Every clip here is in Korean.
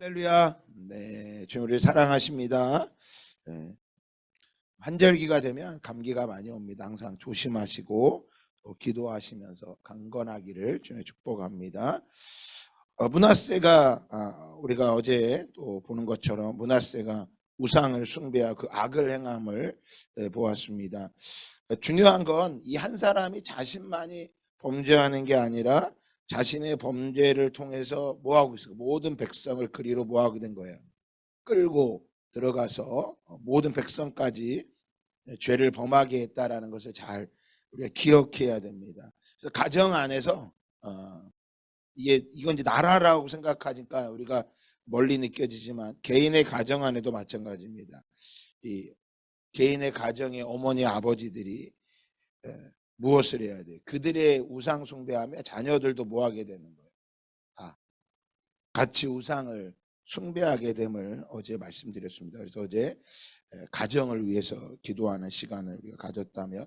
할렐루야. 네, 주님 우리를 사랑하십니다. 네, 환절기가 되면 감기가 많이 옵니다. 항상 조심하시고 또 기도하시면서 강건하기를 주님 축복합니다. 어, 문하세가 아, 우리가 어제 또 보는 것처럼 문하세가 우상을 숭배하고 그 악을 행함을 네, 보았습니다. 어, 중요한 건 이 한 사람이 자신만이 범죄하는 게 아니라 자신의 범죄를 통해서 뭐 하고 있어? 모든 백성을 그리로 뭐 하게 된 거예요? 끌고 들어가서 모든 백성까지 죄를 범하게 했다라는 것을 잘 우리가 기억해야 됩니다. 그래서 가정 안에서 어, 이게 이건 이제 나라라고 생각하니까 우리가 멀리 느껴지지만 개인의 가정 안에도 마찬가지입니다. 이 개인의 가정의 어머니 아버지들이 에, 무엇을 해야 돼? 그들의 우상 숭배하며 자녀들도 뭐 하게 되는 거예요? 다 같이 우상을 숭배하게 됨을 어제 말씀드렸습니다. 그래서 어제 에, 가정을 위해서 기도하는 시간을 우리가 가졌다면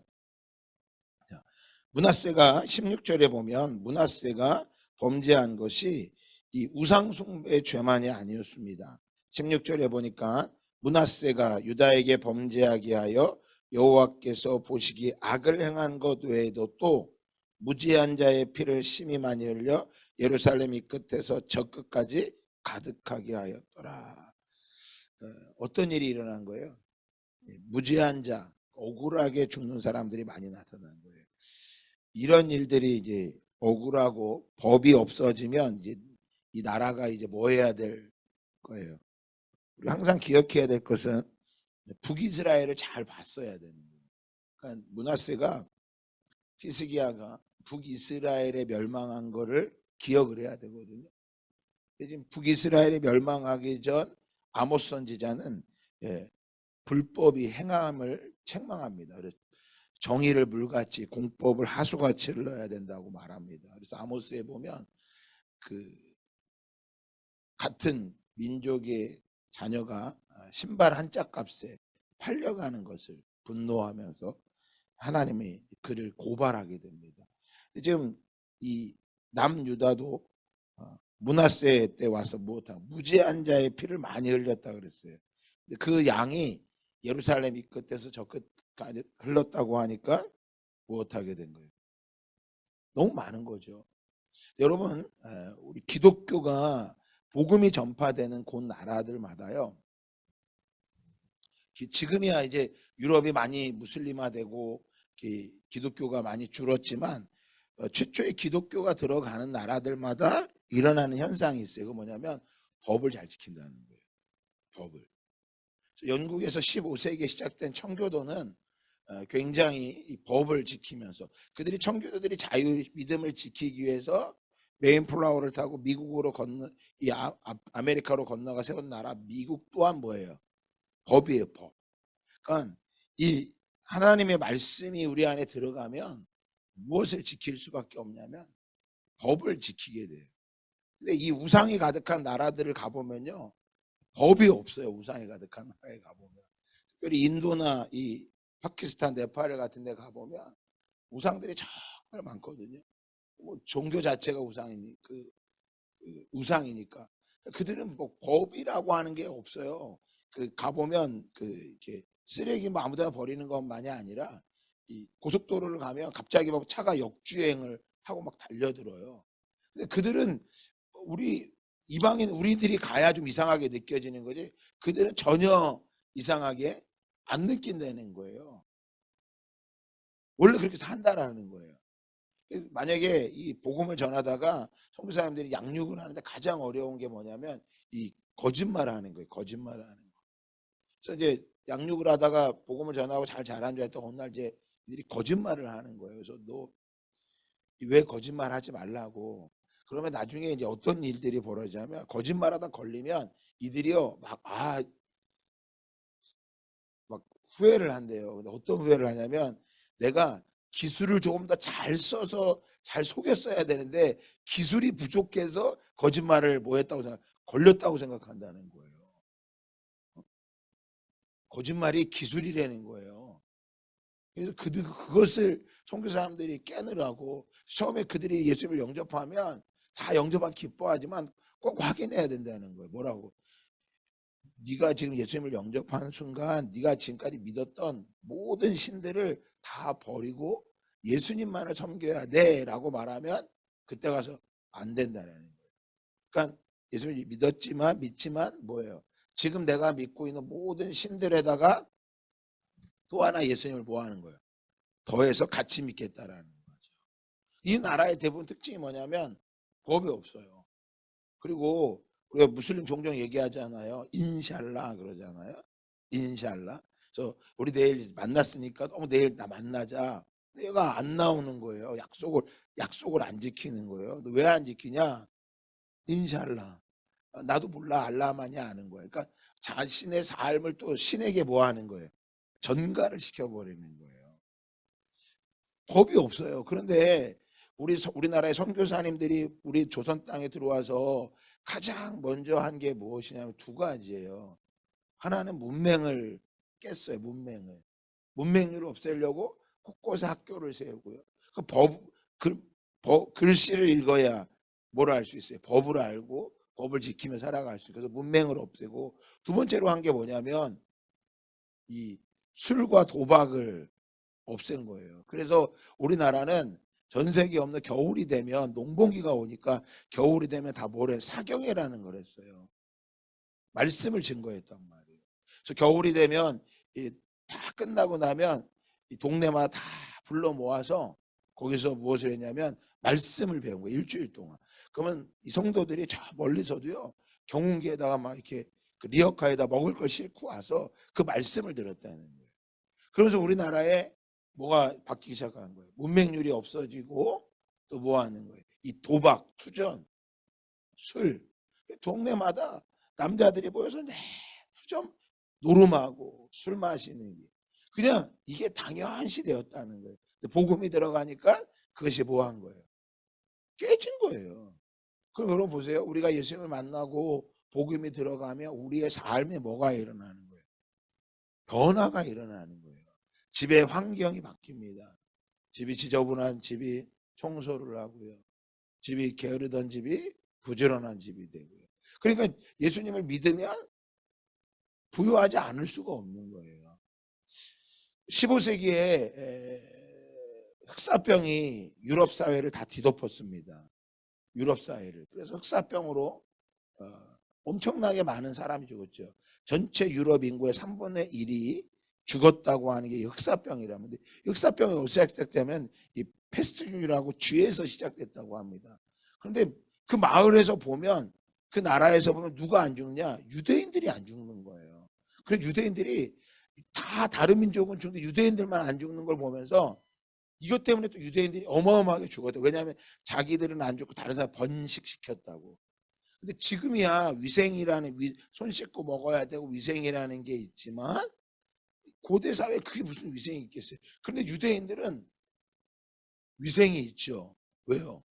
문하세가 16절에 보면 문하세가 범죄한 것이 이 우상 숭배 죄만이 아니었습니다. 16절에 보니까 문하세가 유다에게 범죄하게 하여 여호와께서 보시기 악을 행한 것 외에도 또 무지한 자의 피를 심히 많이 흘려 예루살렘 이 끝에서 저 끝까지 가득하게 하였더라. 어, 떤 일이 일어난 거예요? 예, 무지한 자, 억울하게 죽는 사람들이 많이 나타난 거예요. 이런 일들이 이제 억울하고 법이 없어지면 이제 이 나라가 이제 뭐 해야 될 거예요. 우리 항상 기억해야 될 것은 북이스라엘을 잘 봤어야 되는 거예요. 그러니까 문하세가 히스기야가 북이스라엘에 멸망한 거를 기억을 해야 되거든요. 지금 북이스라엘이 멸망하기 전 아모스 선지자는 예, 불법이 행함을 책망합니다. 그래서 정의를 물같이 공법을 하수같이 흘러야 된다고 말합니다. 그래서 아모스에 보면 그 같은 민족의 자녀가 아, 신발 한 짝 값에 팔려가는 것을 분노하면서 하나님이 그를 고발하게 됩니다. 지금 이 남유다도 어, 문하세 때 와서 무엇하고 무지한 자의 피를 많이 흘렸다 그랬어요. 그 양이 예루살렘 이 끝에서 저 끝까지 흘렀다고 하니까 무엇하게 된 거예요? 너무 많은 거죠. 여러분, 우리 기독교가 복음이 전파되는 곳 나라들마다요. 지금이야 이제 유럽이 많이 무슬림화되고 기독교가 많이 줄었지만 어, 최초의 기독교가 들어가는 나라들마다 일어나는 현상이 있어요. 그 뭐냐면 법을 잘 지킨다는 거예요. 법을. 영국에서 15세기에 시작된 청교도는 어, 굉장히 법을 지키면서 그들이 청교도들이 자유 믿음을 지키기 위해서 메인 플라워를 타고 미국으로 건너 이 아, 아 메리카로 건너가 세운 나라 미국 또한 뭐예요? 법이에요, 법. 그러니까 이 하나님의 말씀이 우리 안에 들어가면 무엇을 지킬 수밖에 없냐면 법을 지키게 돼요. 근데 이 우상이 가득한 나라들을 가보면요. 법이 없어요. 우상이 가득한 나라에 가보면. 특별히 인도나 이 파키스탄, 네팔 같은 데 가보면 우상들이 정말 많거든요. 뭐 종교 자체가 우상이니 그, 그 우상이니까 그들은 뭐 법이라고 하는 게 없어요. 그 가보면 그 이렇게 쓰레기 뭐 아무데나 버리는 것만이 아니라 이 고속도로를 가면 갑자기 막 차가 역주행을 하고 막 달려들어요. 근데 그들은 우리 이방인 우리들이 가야 좀 이상하게 느껴지는 거지. 그들은 전혀 이상하게 안 느낀다는 거예요. 원래 그렇게 산다라는 거예요. 만약에 이 복음을 전하다가 성교사님들이 양육을 하는데 가장 어려운 게 뭐냐면 이 거짓말을 하는 거예요. 거짓말을 하는 거. 그래서 이제 양육을 하다가 복음을 전하고 잘 자란 줄 알았더니 어느 날 이제 이들이 거짓말을 하는 거예요. 그래서 너 왜 거짓말 하지 말라고. 그러면 나중에 이제 어떤 일들이 벌어지냐면 거짓말하다 걸리면 이들이요 막 아, 막 후회를 한대요. 근데 어떤 후회를 하냐면 내가 기술을 조금 더 잘 써서 잘 속였어야 되는데 기술이 부족해서 거짓말을 뭐 했다고 생각, 걸렸다고 생각한다는 거예요. 거짓말이 기술이라는 거예요. 그래서 그들 그것을 선교 사람들이 깨느라고 처음에 그들이 예수님을 영접하면 다 영접하기 기뻐하지만 꼭 확인해야 된다는 거예요. 뭐라고? 네가 지금 예수님을 영접하는 순간 네가 지금까지 믿었던 모든 신들을 다 버리고 예수님만을 섬겨야 돼라고 말하면 그때 가서 안 된다는 거예요. 그러니까 예수님을 믿었지만 믿지만 뭐예요? 지금 내가 믿고 있는 모든 신들에다가 또 하나 예수님을 뭐 하는 거예요? 더해서 같이 믿겠다라는 거죠. 이 나라의 대부분 특징이 뭐냐면 법이 없어요. 그리고 우리가 무슬림 종종 얘기하잖아요. 인샬라 그러잖아요. 인샬라. 그래서 우리 내일 만났으니까 너무 내일 나 만나자. 내가 안 나오는 거예요. 약속을 약속을 안 지키는 거예요. 왜 안 지키냐? 인샬라. 나도 몰라 알라만이 아는 거예요. 그러니까 자신의 삶을 또 신에게 뭐 하는 거예요? 전가를 시켜버리는 거예요. 법이 없어요. 그런데 우리 서- 우리나라의 선교사님들이 우리 조선 땅에 들어와서 가장 먼저 한 게 무엇이냐면 두 가지예요. 하나는 문맹을 깼어요. 문맹을 문맹률을 없애려고 곳곳에 학교를 세우고요. 그 법, 글, 법- 글씨를 읽어야 뭘 알 수 있어요. 법을 알고 법을 지키며 살아갈 수 그래서 문맹을 없애고 두 번째로 한 게 뭐냐면 이 술과 도박을 없앤 거예요. 그래서 우리나라는 전 세계 없는 겨울이 되면 농번기가 오니까 겨울이 되면 다 뭐래 사경회라는 걸 했어요. 말씀을 증거했단 말이에요. 그래서 겨울이 되면 이다 끝나고 나면 이 동네마다 다 불러 모아서 거기서 무엇을 했냐면 말씀을 배운 거예요. 일주일 동안. 그러면 이 성도들이 저 멀리서도요 경운기에다가 막 이렇게 그 리어카에다 먹을 걸 싣고 와서 그 말씀을 들었다는 거예요. 그러면서 우리나라에 뭐가 바뀌기 시작한 거예요. 문맹률이 없어지고 또 뭐 하는 거예요. 이 도박, 투전, 술. 동네마다 남자들이 모여서 네, 투전 노름하고 술 마시는 게 그냥 이게 당연시 되었다는 거예요. 복음이 들어가니까 그것이 뭐한 거예요? 깨진 거예요. 그럼 여러분 보세요. 우리가 예수님을 만나고 복음이 들어가면 우리의 삶에 뭐가 일어나는 거예요? 변화가 일어나는 거예요. 집의 환경이 바뀝니다. 집이 지저분한 집이 청소를 하고요. 집이 게으르던 집이 부지런한 집이 되고요. 그러니까 예수님을 믿으면 부유하지 않을 수가 없는 거예요. 15세기에 흑사병이 유럽 사회를 다 뒤덮었습니다. 유럽 사회를. 그래서 흑사병으로 어, 엄청나게 많은 사람이 죽었죠. 전체 유럽 인구의 3분의 1이 죽었다고 하는 게 흑사병이라면 근데 흑사병이 어디서 시작되면 이 페스트균이라고 쥐에서 시작됐다고 합니다. 그런데 그 마을에서 보면 그 나라에서 보면 누가 안 죽느냐? 유대인들이 안 죽는 거예요. 그래서 유대인들이 다 다른 민족은 죽는데 유대인들만 안 죽는 걸 보면서 이것 때문에 또 유대인들이 어마어마하게 죽었대. 왜냐하면 자기들은 안 죽고 다른 사람 번식시켰다고. 근데 지금이야 위생이라는 위, 손 씻고 먹어야 되고 위생이라는 게 있지만 고대 사회에 그게 무슨 위생이 있겠어요. 그런데 유대인들은 위생이 있죠. 왜요?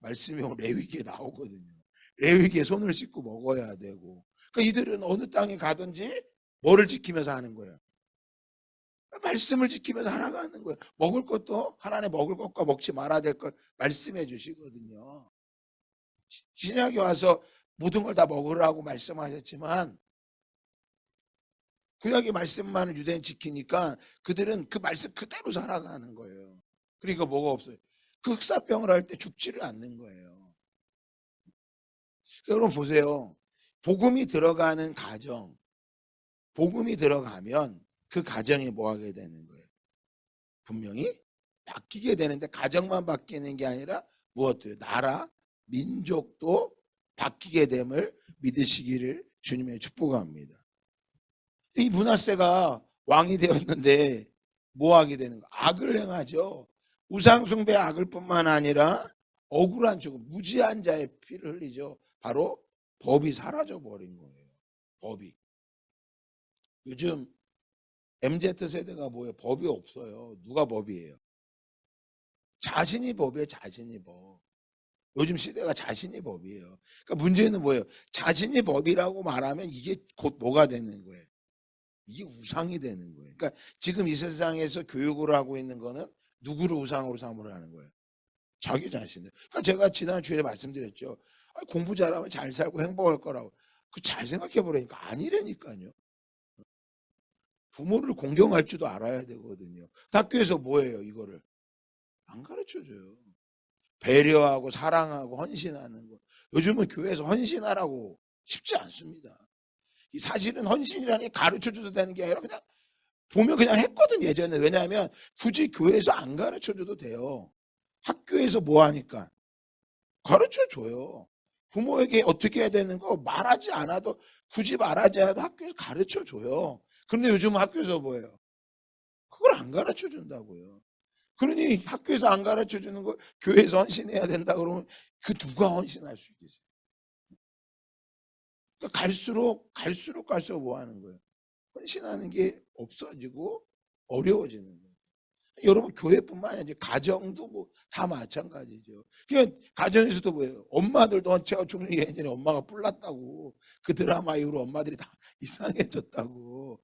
말씀이 레위기에 나오거든요. 레위기에 손을 씻고 먹어야 되고. 그러니까 이들은 어느 땅에 가든지 뭐를 지키면서 하는 거예요? 말씀을 지키면서 살아가는 거예요. 먹을 것도 하나님 먹을 것과 먹지 말아야 될 걸 말씀해 주시거든요. 시- 신약에 와서 모든 걸 다 먹으라고 말씀하셨지만 구약의 말씀만을 유대인 지키니까 그들은 그 말씀 그대로 살아가는 거예요. 그러니까 뭐가 없어요. 그 흑사병을 할 때 죽지를 않는 거예요. 여러분 보세요. 복음이 들어가는 가정, 복음이 들어가면 그 가정이 뭐 하게 되는 거예요? 분명히 바뀌게 되는데 가정만 바뀌는 게 아니라 무엇도요? 나라, 민족도 바뀌게 됨을 믿으시기를 주님의 축복합니다. 이 문하세가 왕이 되었는데 뭐 하게 되는 거? 악을 행하죠. 우상숭배 악을 뿐만 아니라 억울한 죽음, 무지한 자의 피를 흘리죠. 바로 법이 사라져 버린 거예요. 법이. 요즘 MZ 세대가 뭐예요? 법이 없어요. 누가 법이에요? 자신이 법이에요. 자신이 법. 요즘 시대가 자신이 법이에요. 그러니까 문제는 뭐예요? 자신이 법이라고 말하면 이게 곧 뭐가 되는 거예요? 이게 우상이 되는 거예요. 그러니까 지금 이 세상에서 교육을 하고 있는 거는 누구를 우상으로 삼으라는 거예요? 자기 자신을. 그러니까 제가 지난 주에 말씀드렸죠. 아, 공부 잘하면 잘 살고 행복할 거라고. 그 잘 생각해 보라니까 아니라니까요. 부모를 공경할 줄도 알아야 되거든요. 학교에서 뭐예요, 이거를? 안 가르쳐 줘요. 배려하고 사랑하고 헌신하는 거. 요즘은 교회에서 헌신하라고 쉽지 않습니다. 이 사실은 헌신이라는 게 가르쳐 줘도 되는 게 아니라 그냥 보면 그냥 했거든 예전에. 왜냐하면 굳이 교회에서 안 가르쳐 줘도 돼요. 학교에서 뭐 하니까 가르쳐 줘요. 부모에게 어떻게 해야 되는 거 말하지 않아도 굳이 말하지 않아도 학교에서 가르쳐 줘요. 그런데 요즘 학교에서 뭐예요? 그걸 안 가르쳐 준다고요. 그러니 학교에서 안 가르쳐 주는 걸 교회에서 헌신해야 된다 그러면 그 누가 헌신할 수 있겠어요? 그러니까 갈수록 갈수록 갈수록 뭐 하는 거예요? 헌신하는 게 없어지고 어려워지는 거예요. 여러분 교회뿐만 아니라 가정도 뭐 다 마찬가지죠. 그러니까 가정에서도 뭐예요? 엄마들도 제가 좀 예전에 엄마가 뿔났다고 그 드라마 이후로 엄마들이 다 이상해졌다고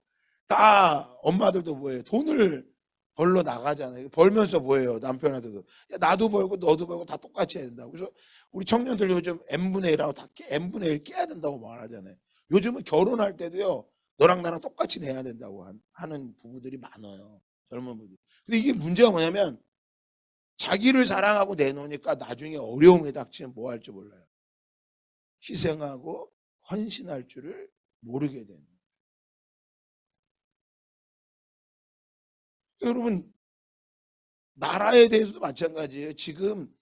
다 엄마들도 뭐예요? 돈을 벌러 나가잖아요. 벌면서 뭐예요? 남편한테도 야, 나도 벌고 너도 벌고 다 똑같이 해야 된다고. 그래서 우리 청년들 요즘 n분의 1하고 다 깨- n분의 1 깨야 된다고 말하잖아요. 요즘은 결혼할 때도요. 너랑 나랑 똑같이 내야 된다고 한- 하는 부부들이 많아요. 젊은 분들. 근데 이게 문제가 뭐냐면 자기를 사랑하고 내놓으니까 나중에 어려움에 닥치면 뭐 할지 몰라요. 희생하고 헌신할 줄을 모르게 되는 거예요. 여러분 나라에 대해서도 마찬가지예요. 지금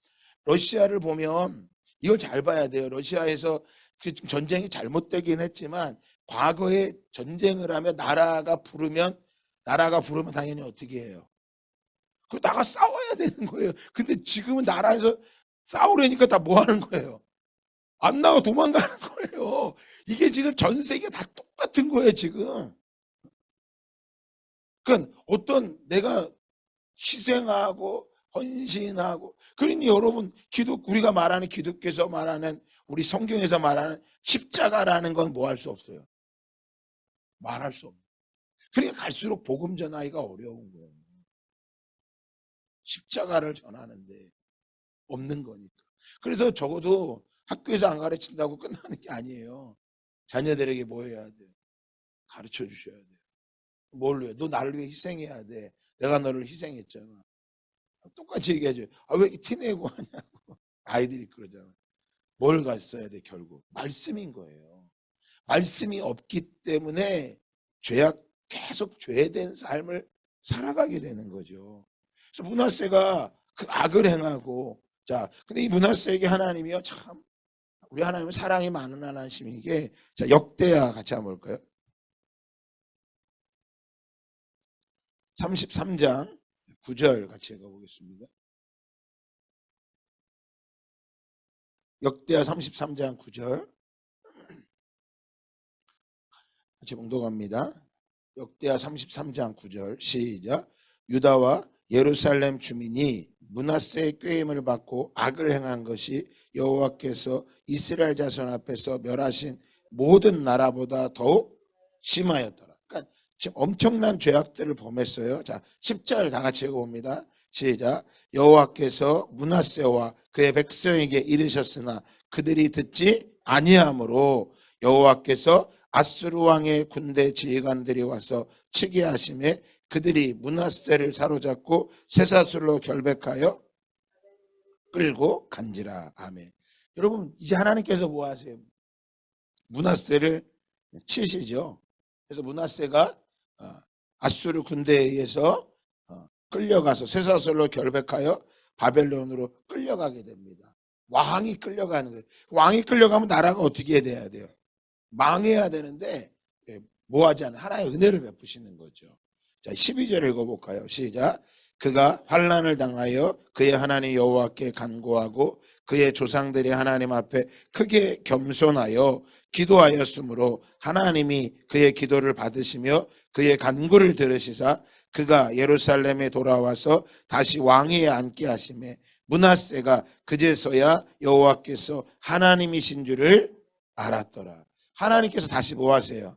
러시아를 보면 이걸 잘 봐야 돼요. 러시아에서 그 전쟁이 잘못되긴 했지만 과거에 전쟁을 하면 나라가 부르면 나라가 부르면 당연히 어떻게 해요? 그 나가 싸워야 되는 거예요. 근데 지금은 나라에서 싸우려니까 다 뭐 하는 거예요? 안 나가 도망가는 거예요. 이게 지금 전 세계 다 똑같은 거예요, 지금. 그러니까 어떤 내가 희생하고 헌신하고 그러니 여러분 기독 우리가 말하는 기독교에서 말하는 우리 성경에서 말하는 십자가라는 건 뭐 할 수 없어요. 말할 수 없는. 그러니까 갈수록 복음 전하기가 어려운 거예요. 십자가를 전하는데 없는 거니까. 그래서 적어도 학교에서 안 가르친다고 끝나는 게 아니에요. 자녀들에게 뭐 해야 돼? 가르쳐 주셔야 돼. 뭘로 해? 너 나를 위해 희생해야 돼. 내가 너를 희생했잖아. 똑같이 얘기하죠. 아, 왜 이렇게 티내고 하냐고. 아이들이 그러잖아. 뭘 갔어야 돼, 결국? 말씀인 거예요. 말씀이 없기 때문에 죄악, 계속 죄된 삶을 살아가게 되는 거죠. 그래서 문하세가 그 악을 행하고, 자, 근데 이 문하세에게 하나님이요, 참, 우리 하나님은 사랑이 많은 하나님이게, 자, 역대야 같이 한번 볼까요? 33장 9절 같이 읽어보겠습니다. 역대하 33장 9절 같이 봉독합니다. 역대하 33장 9절 시작 유다와 예루살렘 주민이 문하세의 꾀임을 받고 악을 행한 것이 여호와께서 이스라엘 자손 앞에서 멸하신 모든 나라보다 더욱 심하였더라. 그러니까 지금 엄청난 죄악들을 범했어요. 자, 10절 다 같이 읽어봅니다. 시작. 여호와께서 문하세와 그의 백성에게 이르셨으나 그들이 듣지 아니하므로 여호와께서 아스루 왕의 군대 지휘관들이 와서 치게 하심에 그들이 문하세를 사로잡고 쇠사슬로 결백하여 끌고 간지라. 아멘. 여러분 이제 하나님께서 뭐 하세요? 문하세를 치시죠. 그래서 문하세가 어, 아수르 군대에 의해서 어, 끌려가서 쇠사슬로 결백하여 바벨론으로 끌려가게 됩니다. 왕이 끌려가는 거예요. 왕이 끌려가면 나라가 어떻게 돼야 돼요? 망해야 되는데 예, 뭐하지 않아 하나의 은혜를 베푸시는 거죠. 자, 12절 읽어볼까요? 시작. 그가 환란을 당하여 그의 하나님 여호와께 간구하고 그의 조상들이 하나님 앞에 크게 겸손하여 기도하였으므로 하나님이 그의 기도를 받으시며 그의 간구를 들으시사 그가 예루살렘에 돌아와서 다시 왕위에 앉게 하심에 문하세가 그제서야 여호와께서 하나님이신 줄을 알았더라. 하나님께서 다시 뭐 하세요?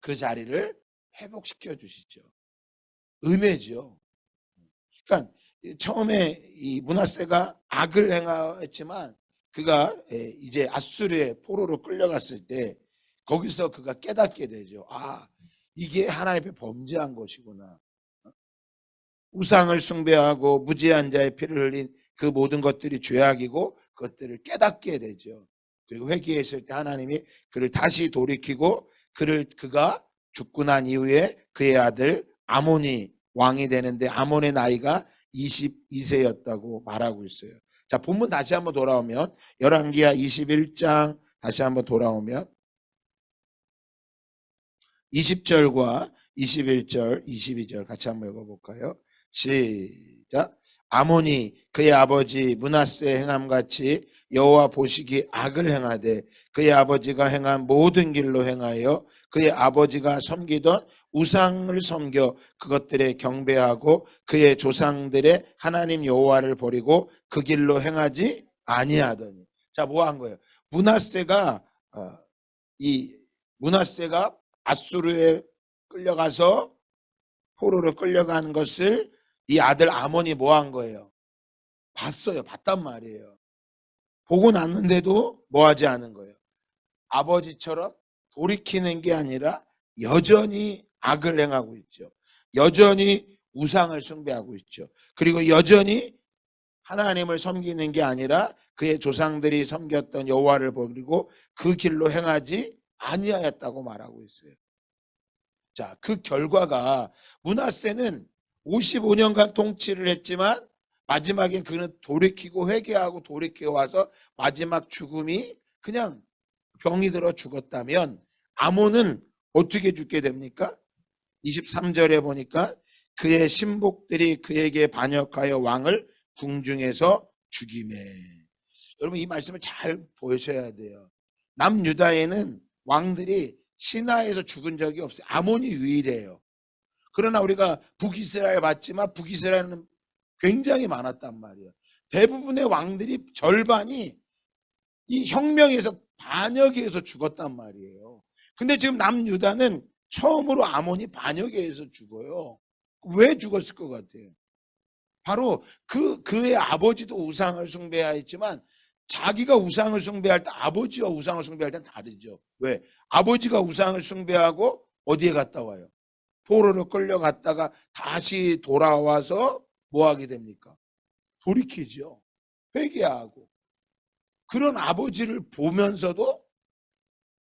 그 자리를 회복시켜 주시죠. 은혜죠. 그러니까 처음에 이 문하세가 악을 행하였지만 그가 예, 이제 아수르의 포로로 끌려갔을 때 거기서 그가 깨닫게 되죠. 아 이게 하나님의 범죄한 것이구나. 우상을 숭배하고 무지한 자의 피를 흘린 그 모든 것들이 죄악이고 그것들을 깨닫게 되죠. 그리고 회개했을 때 하나님이 그를 다시 돌이키고 그를 그가 죽고 난 이후에 그의 아들 아몬이 왕이 되는데 아몬의 나이가 22세였다고 말하고 있어요. 자, 본문 다시 한번 돌아오면 열왕기하 21장 다시 한번 돌아오면 20절과 21절, 22절 같이 한번 읽어볼까요? 시작. 아몬이 그의 아버지 문하세 행함 같이 여호와 보시기 악을 행하되 그의 아버지가 행한 모든 길로 행하여 그의 아버지가 섬기던 우상을 섬겨 그것들에 경배하고 그의 조상들의 하나님 여호와를 버리고 그 길로 행하지 아니하더니 자 뭐 한 거예요? 문하세가 어, 이 문하세가 아수르에 끌려가서 포로로 끌려가는 것을 이 아들 아몬이 뭐 한 거예요? 봤어요. 봤단 말이에요. 보고 났는데도 뭐 하지 않은 거예요. 아버지처럼 돌이키는 게 아니라 여전히 악을 행하고 있죠. 여전히 우상을 숭배하고 있죠. 그리고 여전히 하나님을 섬기는 게 아니라 그의 조상들이 섬겼던 여호와를 버리고 그 길로 행하지 아니하였다고 말하고 있어요. 자, 그 결과가 문하세는 55년간 통치를 했지만 마지막엔 그는 돌이키고 회개하고 돌이켜 와서 마지막 죽음이 그냥 병이 들어 죽었다면 아몬은 어떻게 죽게 됩니까? 23절에 보니까 그의 신복들이 그에게 반역하여 왕을 궁중에서 죽임에 여러분 이 말씀을 잘 보셔야 돼요. 남유다에는 왕들이 신하에서 죽은 적이 없어요. 아몬이 유일해요. 그러나 우리가 북이스라엘 봤지만 북이스라엘은 굉장히 많았단 말이에요. 대부분의 왕들이 절반이 이 혁명에서 반역에 의해서 죽었단 말이에요. 근데 지금 남유다는 처음으로 아몬이 반역에 의해서 죽어요. 왜 죽었을 것 같아요? 바로 그 그의 아버지도 우상을 숭배하였지만 자기가 우상을 숭배할 때 아버지와 우상을 숭배할 때는 다르죠. 왜? 아버지가 우상을 숭배하고 어디에 갔다 와요? 포로로 끌려갔다가 다시 돌아와서 뭐 하게 됩니까? 돌이키죠. 회개하고. 그런 아버지를 보면서도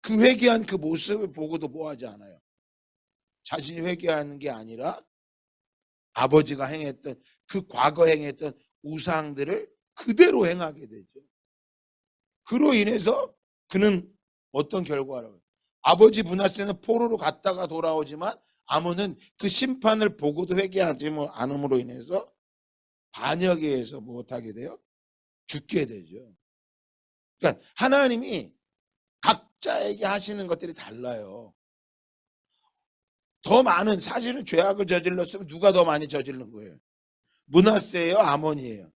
그 회개한 그 모습을 보고도 뭐 하지 않아요. 자신이 회개하는 게 아니라 아버지가 행했던 그 과거 행했던 우상들을 그대로 행하게 되죠. 그로 인해서 그는 어떤 결과를 아버지 문하세는 포로로 갔다가 돌아오지만 아몬은 그 심판을 보고도 회개하지 않음으로 인해서 반역에 의해서 무엇하게 돼요? 죽게 되죠. 그러니까 하나님이 각자에게 하시는 것들이 달라요. 더 많은 사실은 죄악을 저질렀으면 누가 더 많이 저지른 거예요? 문하세예요, 아몬이에요.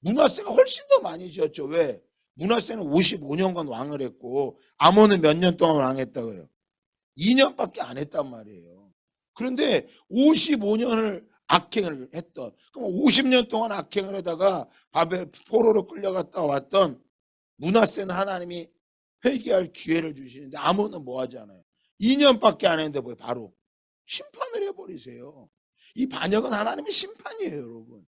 문하세가 훨씬 더 많이 지었죠. 왜? 문하세는 55년간 왕을 했고 아몬은 몇 년 동안 왕했다고요. 2년밖에 안 했단 말이에요. 그런데 55년을 악행을 했던 그럼 50년 동안 악행을 하다가 바벨 포로로 끌려갔다 왔던 문하세는 하나님이 회개할 기회를 주시는데 아몬은 뭐 하지 않아요. 2년밖에 안 했는데 뭐 바로 심판을 해버리세요. 이 반역은 하나님의 심판이에요, 여러분.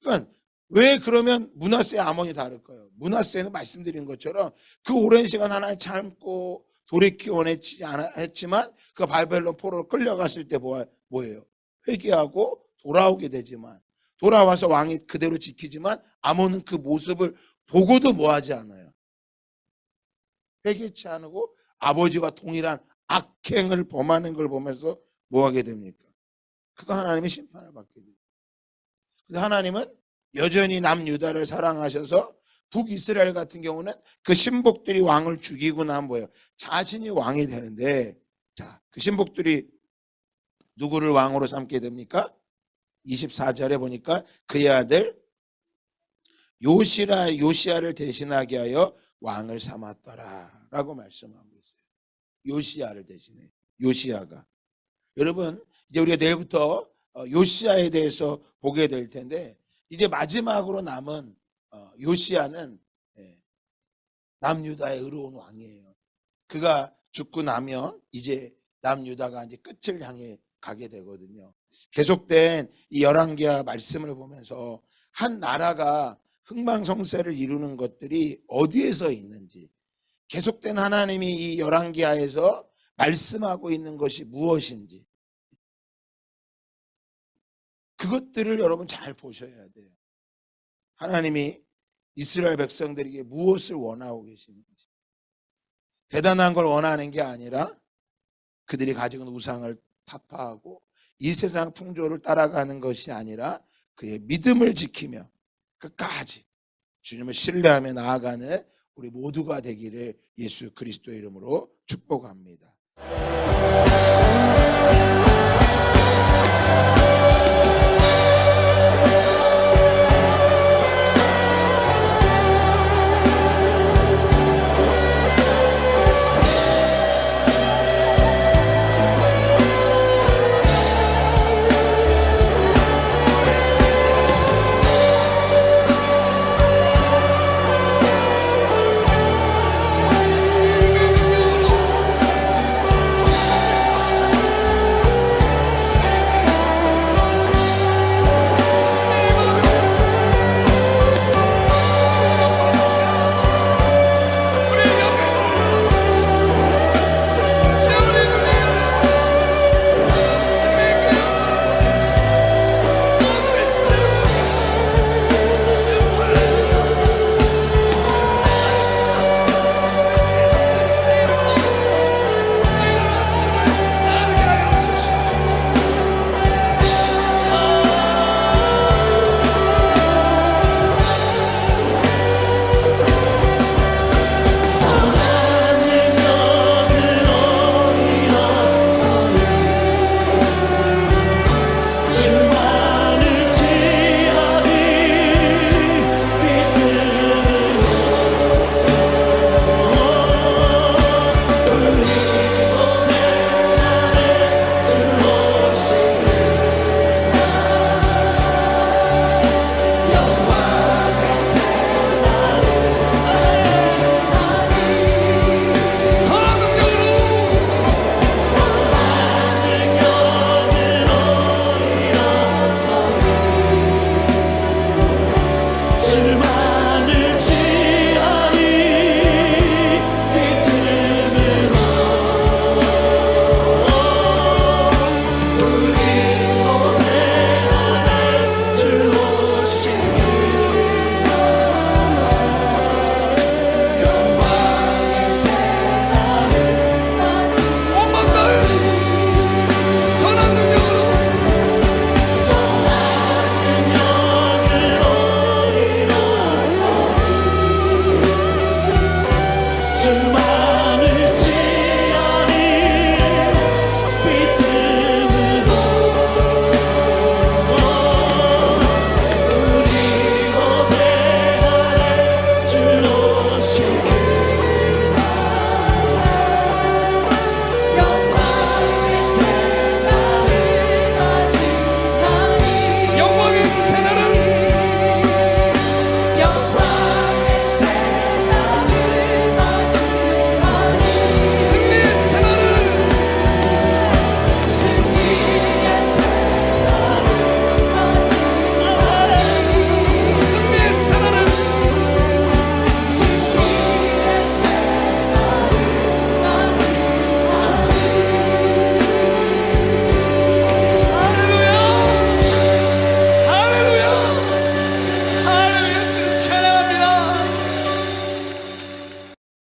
그러니까 왜 그러면 문하세 아몬이 다를까요? 문하세는 말씀드린 것처럼 그 오랜 시간 하나님 참고 돌이키 원 했지 않아 했지만 그 발벨론 포로로 끌려갔을 때 뭐, 뭐예요? 회개하고 돌아오게 되지만 돌아와서 왕이 그대로 지키지만 아몬은 그 모습을 보고도 뭐 하지 않아요. 회개치 않고 아버지와 동일한 악행을 범하는 걸 보면서 뭐 하게 됩니까? 그거 하나님의 심판을 받게 돼요. 근데 하나님은 여전히 남유다를 사랑하셔서 북이스라엘 같은 경우는 그 신복들이 왕을 죽이고 난 뭐예요? 자신이 왕이 되는데 자, 그 신복들이 누구를 왕으로 삼게 됩니까? 24절에 보니까 그의 아들 요시라 요시아를 대신하게 하여 왕을 삼았더라라고 말씀하고 있어요. 요시아를 대신해. 요시아가. 여러분, 이제 우리가 내일부터 어, 요시아에 대해서 보게 될 텐데 이제 마지막으로 남은 어, 요시아는 예, 남유다의 의로운 왕이에요. 그가 죽고 나면 이제 남유다가 이제 끝을 향해 가게 되거든요. 계속된 이 열왕기하 말씀을 보면서 한 나라가 흥망성쇠를 이루는 것들이 어디에서 있는지 계속된 하나님이 이 열왕기하에서 말씀하고 있는 것이 무엇인지 그것들을 여러분 잘 보셔야 돼요. 하나님이 이스라엘 백성들에게 무엇을 원하고 계시는지 대단한 걸 원하는 게 아니라 그들이 가지고 우상을 타파하고 이 세상 풍조를 따라가는 것이 아니라 그의 믿음을 지키며 끝까지 주님을 신뢰하며 나아가는 우리 모두가 되기를 예수 그리스도의 이름으로 축복합니다.